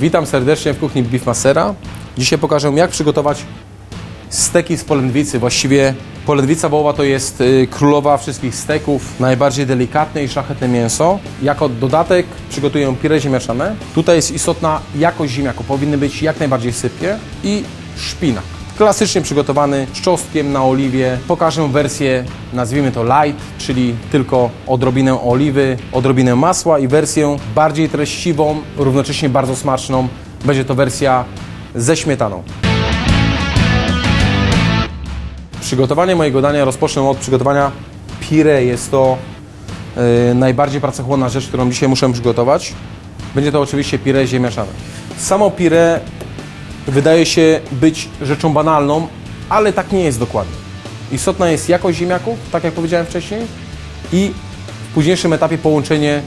Witam serdecznie w kuchni Beefmastera. Dzisiaj pokażę jak przygotować steki z polędwicy. Właściwie polędwica wołowa to jest y, królowa wszystkich steków, najbardziej delikatne i szlachetne mięso. Jako dodatek przygotuję pire ziemniaczane. Tutaj jest istotna jakość ziemniaków. Powinny być jak najbardziej sypkie i szpinak. Klasycznie przygotowany z czosnkiem na oliwie. Pokażę wersję, nazwijmy to light, czyli tylko odrobinę oliwy, odrobinę masła i wersję bardziej treściwą, równocześnie bardzo smaczną. Będzie to wersja ze śmietaną. Przygotowanie mojego dania rozpocznę od przygotowania pire. Jest to yy, najbardziej pracochłonna rzecz, którą dzisiaj muszę przygotować. Będzie to oczywiście pire ziemniaczane. Samo pire wydaje się być rzeczą banalną, ale tak nie jest dokładnie. Istotna jest jakość ziemniaków, tak jak powiedziałem wcześniej, i w późniejszym etapie połączenie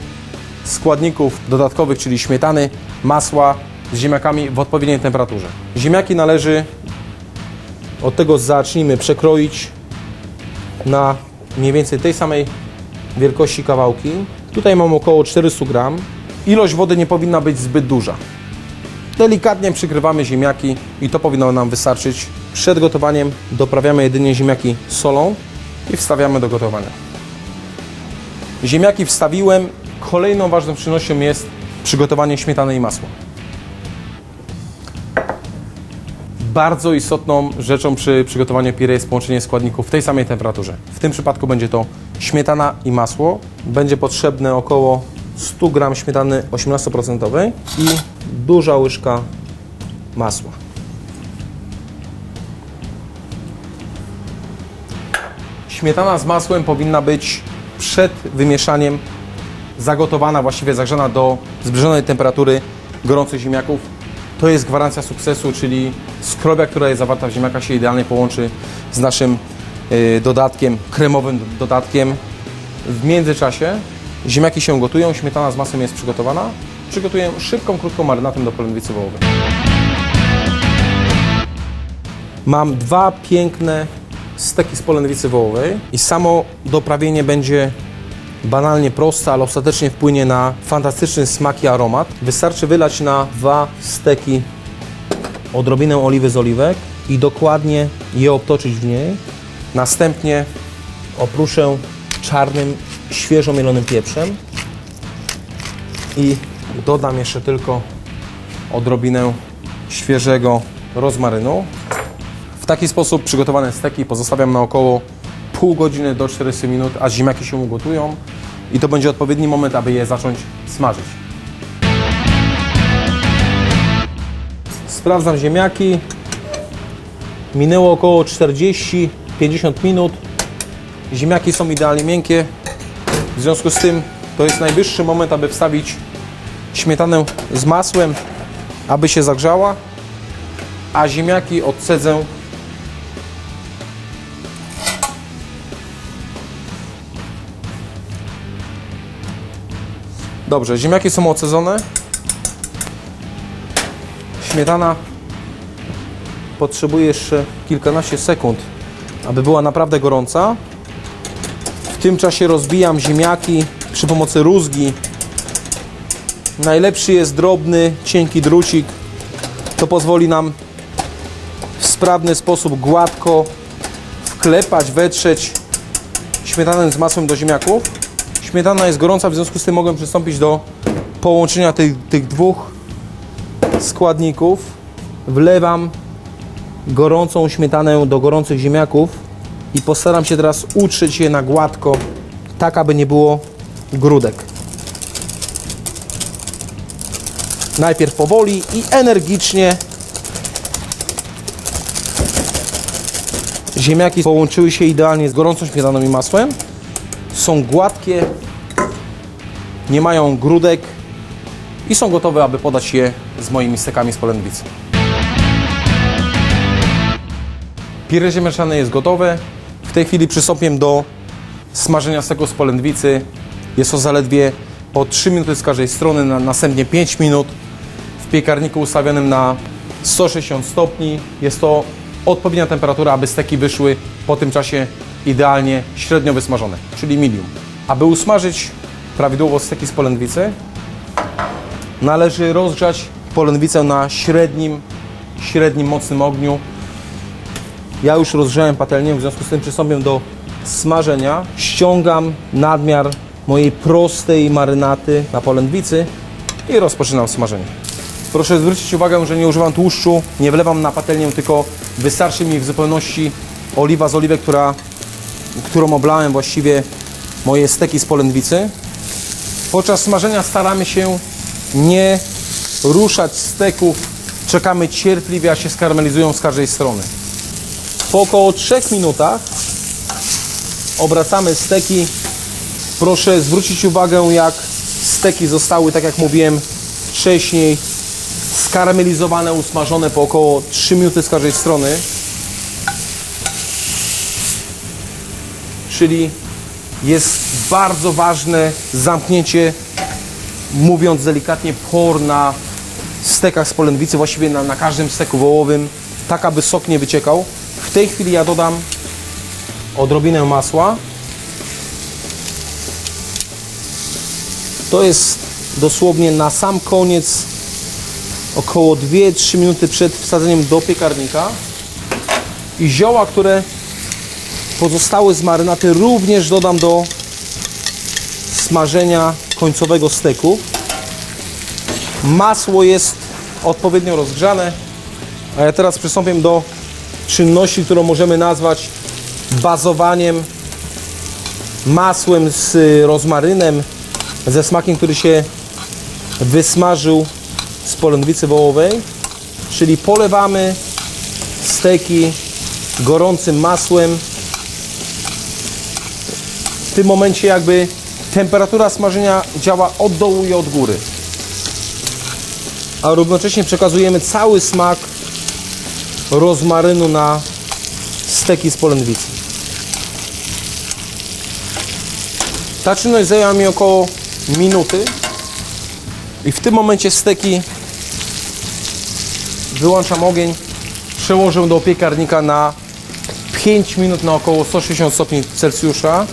składników dodatkowych, czyli śmietany, masła z ziemniakami w odpowiedniej temperaturze. Ziemniaki należy od tego zacznijmy przekroić na mniej więcej tej samej wielkości kawałki. Tutaj mam około 400 gram. Ilość wody nie powinna być zbyt duża. Delikatnie przykrywamy ziemniaki i to powinno nam wystarczyć. Przed gotowaniem doprawiamy jedynie ziemniaki solą i wstawiamy do gotowania. Ziemniaki wstawiłem. Kolejną ważną czynnością jest przygotowanie śmietany i masła. Bardzo istotną rzeczą przy przygotowaniu pire jest połączenie składników w tej samej temperaturze. W tym przypadku będzie to śmietana i masło. Będzie potrzebne około 100 g śmietany 18% i duża łyżka masła. Śmietana z masłem powinna być przed wymieszaniem zagotowana, właściwie zagrzana do zbliżonej temperatury gorących ziemniaków. To jest gwarancja sukcesu, czyli skrobia, która jest zawarta w ziemniakach się idealnie połączy z naszym y, dodatkiem, kremowym dodatkiem. W międzyczasie ziemniaki się gotują, śmietana z masłem jest przygotowana. Przygotuję szybką, krótką marynatę do polędwicy wołowej. Mam dwa piękne steki z polędwicy wołowej i samo doprawienie będzie banalnie proste, ale ostatecznie wpłynie na fantastyczny smak i aromat. Wystarczy wylać na dwa steki odrobinę oliwy z oliwek i dokładnie je obtoczyć w niej. Następnie opruszę czarnym, świeżo mielonym pieprzem i dodam jeszcze tylko odrobinę świeżego rozmarynu. W taki sposób przygotowane steki pozostawiam na około pół godziny do 40 minut, aż ziemniaki się ugotują i to będzie odpowiedni moment, aby je zacząć smażyć. Sprawdzam ziemniaki. Minęło około 40-50 minut. Ziemniaki są idealnie miękkie. W związku z tym to jest najwyższy moment, aby wstawić śmietanę z masłem, aby się zagrzała, a ziemniaki odsedzę Dobrze, ziemniaki są ocedzone. Śmietana potrzebuje jeszcze kilkanaście sekund, aby była naprawdę gorąca. Tym czasie rozbijam ziemniaki przy pomocy rózgi. Najlepszy jest drobny, cienki drucik. To pozwoli nam w sprawny sposób gładko wklepać, wetrzeć śmietanę z masłem do ziemniaków. Śmietana jest gorąca, w związku z tym mogłem przystąpić do połączenia tych, tych dwóch składników. Wlewam gorącą śmietanę do gorących ziemniaków i postaram się teraz utrzeć je na gładko, tak aby nie było grudek. Najpierw powoli i energicznie ziemniaki połączyły się idealnie z gorącą śmietaną i masłem. Są gładkie, nie mają grudek i są gotowe, aby podać je z moimi stekami z polędwicy. Pire ziemniaczane jest gotowe. Tej chwili przystąpię do smażenia steku z polędwicy. Jest to zaledwie po 3 minuty z każdej strony, na, następnie 5 minut w piekarniku ustawionym na 160 stopni. Jest to odpowiednia temperatura, aby steki wyszły po tym czasie idealnie średnio wysmażone, czyli medium. Aby usmażyć prawidłowo steki z polędwicy, należy rozgrzać polędwicę na średnim, średnim, mocnym ogniu. Ja już rozgrzałem patelnię, w związku z tym przystąpię do smażenia. Ściągam nadmiar mojej prostej marynaty na polędwicy i rozpoczynam smażenie. Proszę zwrócić uwagę, że nie używam tłuszczu, nie wlewam na patelnię, tylko wystarczy mi w zupełności oliwa z oliwek, która, którą oblałem właściwie moje steki z polędwicy. Podczas smażenia staramy się nie ruszać steków. Czekamy cierpliwie, aż się skarmelizują z każdej strony. Po około 3 minutach obracamy steki. Proszę zwrócić uwagę, jak steki zostały, tak jak mówiłem wcześniej, skarmelizowane, usmażone po około 3 minuty z każdej strony. Czyli jest bardzo ważne zamknięcie, mówiąc delikatnie, por na stekach z polędwicy, właściwie na, na każdym steku wołowym, tak aby sok nie wyciekał. Tej chwili ja dodam odrobinę masła. To jest dosłownie na sam koniec, około 2-3 minuty przed wsadzeniem do piekarnika. I zioła, które pozostałe z marynaty również dodam do smażenia końcowego steku. Masło jest odpowiednio rozgrzane, a ja teraz przystąpię do czynności, którą możemy nazwać bazowaniem masłem z rozmarynem, ze smakiem, który się wysmażył z polędwicy wołowej, czyli polewamy steki gorącym masłem. W tym momencie jakby temperatura smażenia działa od dołu i od góry. A równocześnie przekazujemy cały smak rozmarynu na steki z polędwicy. Ta czynność zajęła mi około minuty i w tym momencie steki wyłączam ogień, przełożę do piekarnika na 5 minut na około 160 stopni Celsjusza.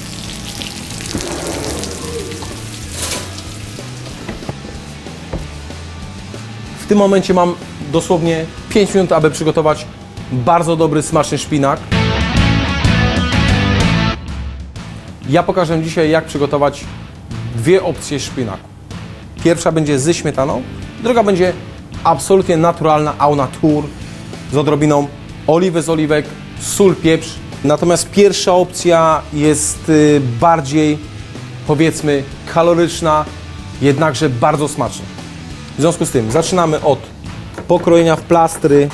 W tym momencie mam dosłownie 5 minut, aby przygotować bardzo dobry, smaczny szpinak. Ja pokażę dzisiaj, jak przygotować dwie opcje szpinaku. Pierwsza będzie ze śmietaną, druga będzie absolutnie naturalna au natur z odrobiną oliwy z oliwek, sól, pieprz. Natomiast pierwsza opcja jest y, bardziej, powiedzmy, kaloryczna, jednakże bardzo smaczna. W związku z tym zaczynamy od pokrojenia w plastry,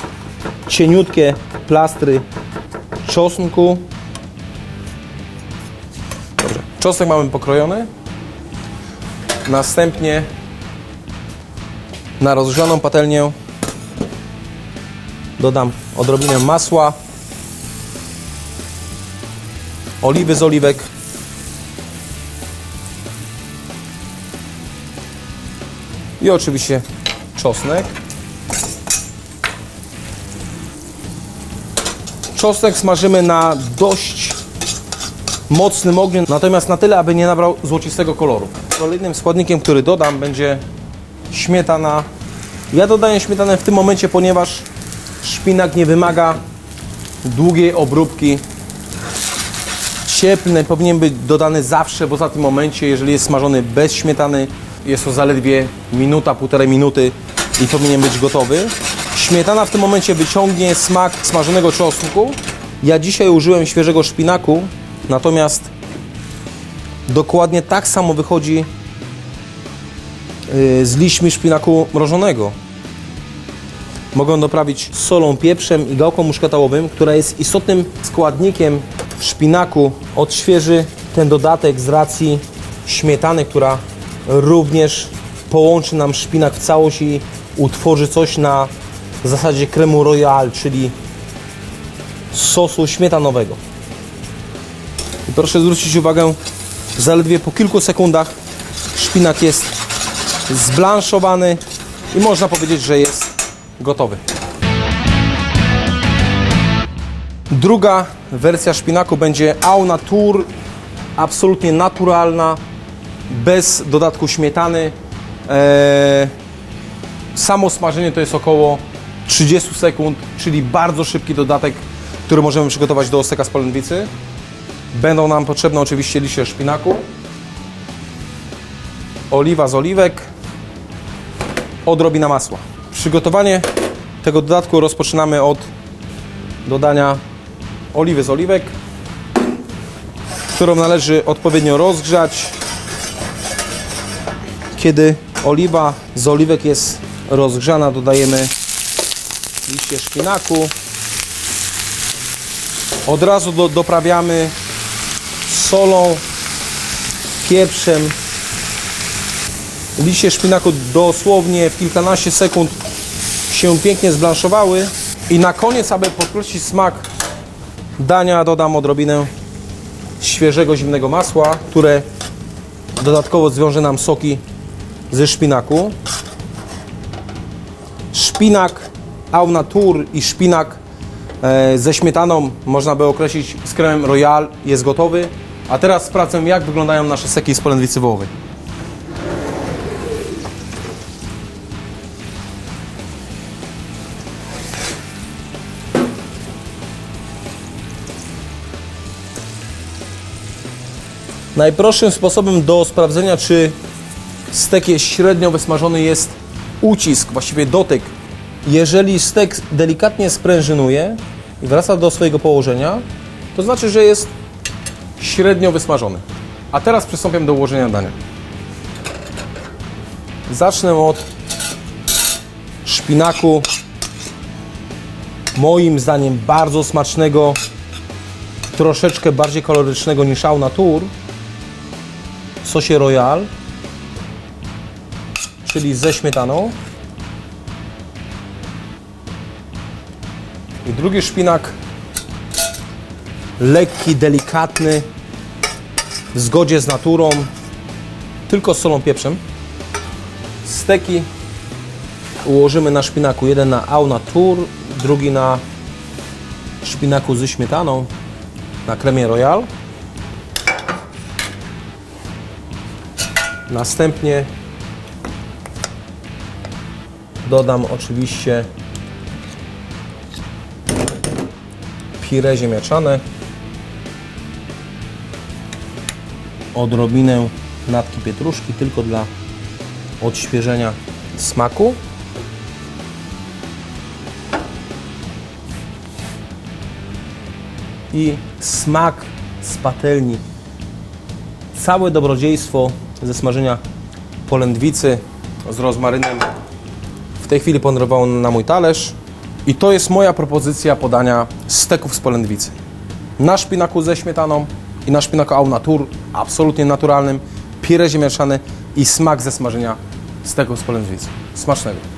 cieniutkie plastry czosnku. Dobrze, czosnek mamy pokrojony. Następnie na rozgrzaną patelnię dodam odrobinę masła, oliwy z oliwek, i oczywiście czosnek. Czosnek smażymy na dość mocnym ogniu, natomiast na tyle, aby nie nabrał złocistego koloru. Kolejnym składnikiem, który dodam, będzie śmietana. Ja dodaję śmietanę w tym momencie, ponieważ szpinak nie wymaga długiej obróbki. Cieplny powinien być dodany zawsze w ostatnim momencie, jeżeli jest smażony bez śmietany. Jest to zaledwie minuta, półtorej minuty i powinien być gotowy. Śmietana w tym momencie wyciągnie smak smażonego czosnku. Ja dzisiaj użyłem świeżego szpinaku, natomiast dokładnie tak samo wychodzi yy, z liśćmi szpinaku mrożonego. Mogą doprawić solą, pieprzem i gałką muszkatałowym, która jest istotnym składnikiem w szpinaku. Odświeży ten dodatek z racji śmietany, która również połączy nam szpinak w całość i utworzy coś na zasadzie kremu royal, czyli sosu śmietanowego. I proszę zwrócić uwagę, zaledwie po kilku sekundach szpinak jest zblanszowany i można powiedzieć, że jest gotowy. Druga wersja szpinaku będzie au natur, absolutnie naturalna, bez dodatku śmietany. Eee, Samo smażenie to jest około 30 sekund, czyli bardzo szybki dodatek, który możemy przygotować do steka z polędwicy. Będą nam potrzebne oczywiście liście szpinaku, oliwa z oliwek, odrobina masła. Przygotowanie tego dodatku rozpoczynamy od dodania oliwy z oliwek, którą należy odpowiednio rozgrzać. Kiedy oliwa z oliwek jest rozgrzana, dodajemy liście szpinaku. Od razu do, doprawiamy solą, pieprzem. Liście szpinaku dosłownie w kilkanaście sekund się pięknie zblanszowały. I na koniec, aby podkreślić smak dania, dodam odrobinę świeżego zimnego masła, które dodatkowo zwiąże nam soki ze szpinaku. Szpinak au natur i szpinak e, ze śmietaną można by określić z kremem royal jest gotowy. A teraz sprawdzę jak wyglądają nasze seki z polędwicy wołowej. Najprostszym sposobem do sprawdzenia, czy stek jest średnio wysmażony, jest ucisk, właściwie dotyk. Jeżeli stek delikatnie sprężynuje i wraca do swojego położenia, to znaczy, że jest średnio wysmażony. A teraz przystąpię do ułożenia dania. Zacznę od szpinaku. Moim zdaniem bardzo smacznego, troszeczkę bardziej kolorycznego niż au natur w sosie royal, czyli ze śmietaną. I drugi szpinak lekki, delikatny, w zgodzie z naturą, tylko z solą, pieprzem. Steki ułożymy na szpinaku. Jeden na au natur, drugi na szpinaku ze śmietaną, na kremie royal. Następnie dodam oczywiście pire ziemniaczane, odrobinę natki pietruszki tylko dla odświeżenia smaku. I smak z patelni. Całe dobrodziejstwo ze smażenia polędwicy z rozmarynem w tej chwili ponorowało na mój talerz. I to jest moja propozycja podania steków z polędwicy. Na szpinaku ze śmietaną i na szpinaku au natur, absolutnie naturalnym, pire ziemniaczane i smak ze smażenia steków z polędwicy. Smacznego.